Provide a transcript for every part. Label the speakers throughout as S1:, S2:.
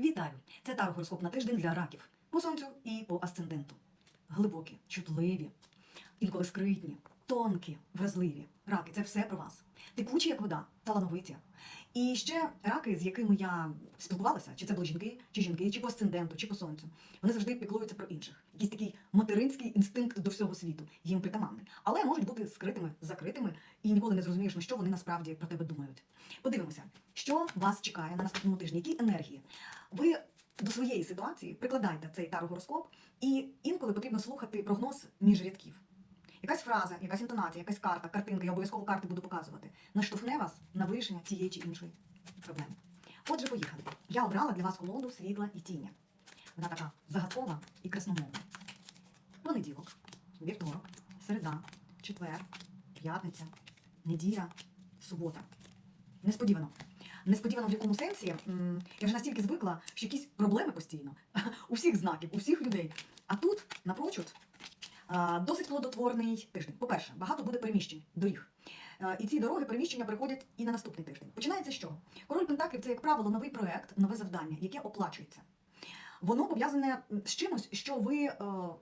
S1: Вітаю! Це тарогороскоп на тиждень для раків по сонцю і по асценденту. Глибокі, чутливі, інколи скритні, тонкі, вразливі. Раки це все про вас. Текучі, як вода, талановиті. І ще раки, з якими я спілкувалася, чи це були жінки, чи жінки, чи по асценденту, чи по сонцю. Вони завжди піклуються про інших. Якийсь такий материнський інстинкт до всього світу, їм притаманний. Але можуть бути скритими, закритими, і ніколи не зрозумієш, на що вони насправді про тебе думають. Подивимося, що вас чекає на наступному тижні, які енергії. Ви до своєї ситуації прикладайте цей тарогороскоп, і інколи потрібно слухати прогноз між рядків. Якась фраза, якась інтонація, якась карта, картинка, я обов'язково карти буду показувати, наштовхне вас на вирішення цієї чи іншої проблеми. Отже, поїхали. Я обрала для вас колоду світла і тіня. Вона така загадкова і красномовна. Понеділок, вівторок, середа, четвер, п'ятниця, неділя, субота. Несподівано. Несподівано в якому сенсі я вже настільки звикла, що якісь проблеми постійно у всіх знаків, у всіх людей. А тут напрочуд досить плодотворний тиждень. По-перше, багато буде переміщень, доріг. І ці дороги переміщення приходять і на наступний тиждень. Починається з чого? Король Пентаклів це, як правило, новий проект, нове завдання, яке оплачується. Воно пов'язане з чимось, що ви е,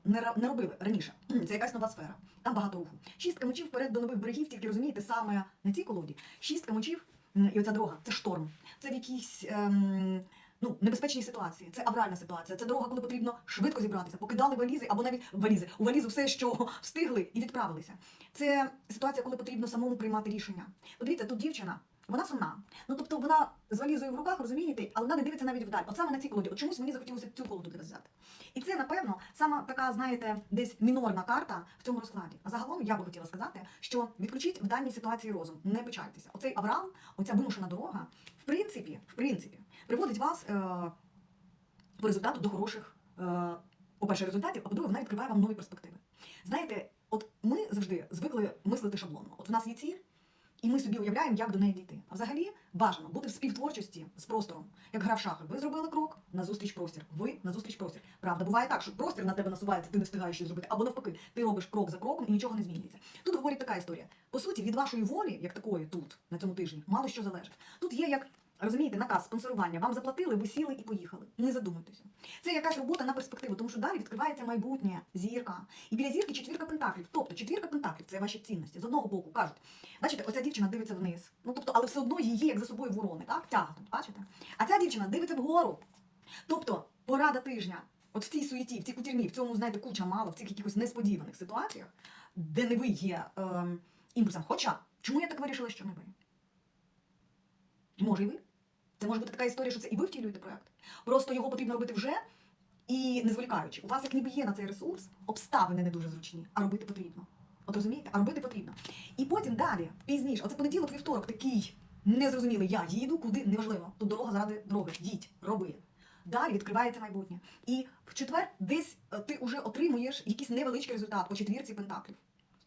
S1: не, робили раніше. Це якась нова сфера. Там багато руху. Шістка мечів вперед до нових берегів, тільки розумієте, саме на цій колоді. Шістка мечів і оця дорога це шторм. Це в якійсь ем, ну, небезпечній ситуації. Це авральна ситуація. Це дорога, коли потрібно швидко зібратися, покидали валізи або навіть валізи. У валізу все, що встигли, і відправилися. Це ситуація, коли потрібно самому приймати рішення. Подивіться, тут дівчина. Вона сумна. Ну тобто вона з валізою в руках, розумієте, але вона не дивиться навіть вдаль. От саме на цій колоді. От чомусь мені захотілося цю колоду взяти. І це, напевно, сама така, знаєте, десь мінорна карта в цьому розкладі. А загалом я би хотіла сказати, що відключіть в даній ситуації розум, не печальтеся. Оцей аврал, оця вимушена дорога, в принципі, в принципі, приводить вас е, по результату до хороших, е, по-перше, результатів, а по-друге, вона відкриває вам нові перспективи. Знаєте, от ми завжди звикли мислити шаблонно. От в нас є ціль, і ми собі уявляємо, як до неї дійти. А взагалі бажано бути в співтворчості з простором, як гра в шахи. Ви зробили крок назустріч простір. Ви назустріч простір. Правда, буває так, що простір на тебе насувається, ти не встигаєш щось зробити, або навпаки, ти робиш крок за кроком і нічого не змінюється. Тут говорить така історія. По суті, від вашої волі, як такої, тут на цьому тижні, мало що залежить. Тут є як. Розумієте, наказ спонсорування. Вам заплатили, ви сіли і поїхали. Не задумуйтеся. Це якась робота на перспективу, тому що далі відкривається майбутнє, зірка. І біля зірки четвірка пентаклів. Тобто четвірка пентаклів це ваші цінності. З одного боку кажуть, бачите, оця дівчина дивиться вниз. Ну тобто, але все одно її як за собою ворони, так? Тягнуть, бачите? А ця дівчина дивиться вгору. Тобто, порада тижня, от в цій суєті, в цій кутюрмі, в цьому, знаєте, куча мало, в цих якихось несподіваних ситуаціях, де не ви є ем, імпульсом. Хоча, чому я так вирішила, що не ви? Може, і ви? Це може бути така історія, що це і ви втілюєте проект. Просто його потрібно робити вже і не зволікаючи. У вас як ніби є на цей ресурс, обставини не дуже зручні, а робити потрібно. От розумієте? А робити потрібно. І потім далі, пізніше, оце понеділок, вівторок, такий незрозумілий. Я їду, куди неважливо. Тут дорога заради дороги. Їдь, роби. Далі відкривається майбутнє. І в четвер десь е, ти вже отримуєш якийсь невеличкий результат по четвірці пентаклів.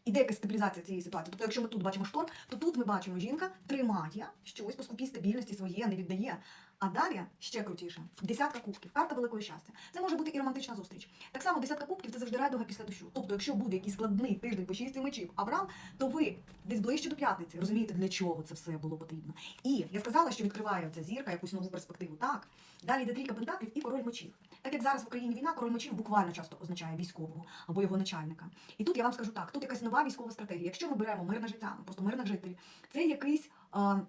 S1: Іде якась стабілізація цієї ситуації. Тобто, якщо ми тут бачимо шторм, то тут ми бачимо, жінка тримає щось по скупій стабільності своє, не віддає. А далі ще крутіше. Десятка кубків, карта великого щастя. Це може бути і романтична зустріч. Так само десятка кубків це завжди радуга після дощу. Тобто, якщо буде якийсь складний тиждень по шість мечів, Авраам, то ви десь ближче до п'ятниці розумієте, для чого це все було потрібно. І я сказала, що відкриває ця зірка якусь нову перспективу. Так далі йде трійка пентаклів і король мечів. Так як зараз в Україні війна, король мечів буквально часто означає військового або його начальника. І тут я вам скажу так: тут якась нова військова стратегія. Якщо ми беремо мирне життя, просто мирних жителів, це якийсь. А,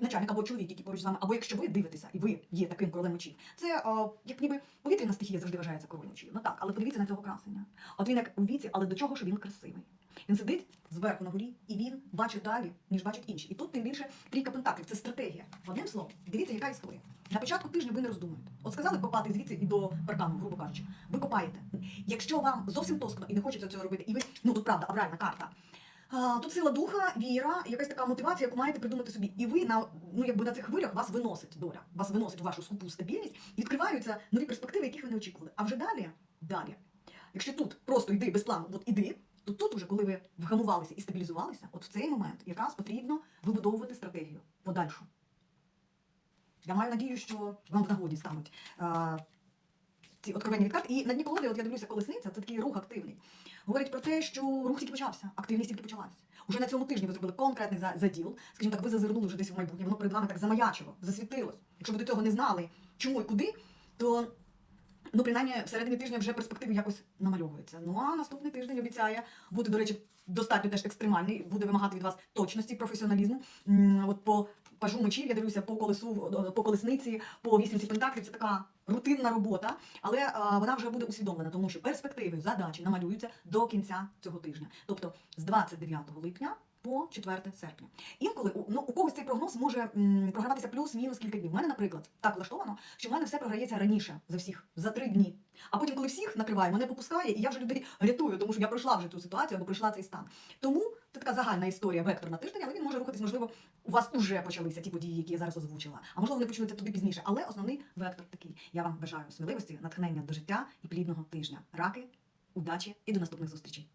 S1: Начальник або чоловік, який поруч з вами, або якщо ви дивитеся, і ви є таким королем мечів, це а, як ніби повітряна стихія завжди вважається королем мечів. Ну так, але подивіться на цього красення. От він як у віці, але до чого ж він красивий. Він сидить зверху на горі, і він бачить далі, ніж бачать інші. І тут тим більше трійка пентаклів це стратегія. Одним словом, дивіться, яка історія. На початку тижня ви не роздумуєте. От сказали копати звідси і до паркану, грубо кажучи. Ви копаєте. Якщо вам зовсім тоскно і не хочеться цього робити, і ви, ну тут правда, авральна карта. Тут сила духа, віра, якась така мотивація, яку маєте придумати собі. І ви на ну якби на цих хвилях вас виносить доля, вас виносить в вашу скупу стабільність, і відкриваються нові перспективи, яких ви не очікували. А вже далі, далі, якщо тут просто йди без плану, от іди, то тут уже, коли ви вгамувалися і стабілізувалися, от в цей момент якраз потрібно вибудовувати стратегію подальшу. Я маю надію, що вам в нагоді стануть а, ці откровенні від. І на дні колоди, от я дивлюся, колесниця, це такий рух активний. Говорить про те, що рух тільки почався, активність тільки почалась. Уже на цьому тижні ви зробили конкретний за- заділ. Скажімо так, ви зазирнули вже десь в майбутнє, воно перед вами так замаячило, засвітилось. Якщо ви до цього не знали, чому і куди, то ну, принаймні, всередині тижня вже перспективи якось намальовуються. Ну а наступний тиждень обіцяє бути, до речі, достатньо теж екстремальний, буде вимагати від вас точності, професіоналізму. От по пажу мечів, я дивлюся по колесу, е, по колесниці, по вісімці пентаклів. Це така рутинна робота, але е, вона вже буде усвідомлена, тому що перспективи, задачі намалюються до кінця цього тижня, тобто з 29 липня. По 4 серпня. Інколи ну, у когось цей прогноз може програватися плюс-мінус кілька днів. У мене, наприклад, так влаштовано, що в мене все програється раніше за всіх, за три дні. А потім, коли всіх накриває, мене попускає, і я вже людей рятую, тому що я пройшла вже цю ситуацію або пройшла цей стан. Тому це така загальна історія, вектор на тиждень, але він може рухатись, можливо, у вас уже почалися ті події, які я зараз озвучила. А можливо, вони почнуться туди пізніше. Але основний вектор такий. Я вам бажаю сміливості, натхнення до життя і плідного тижня. Раки, удачі і до наступних зустрічей.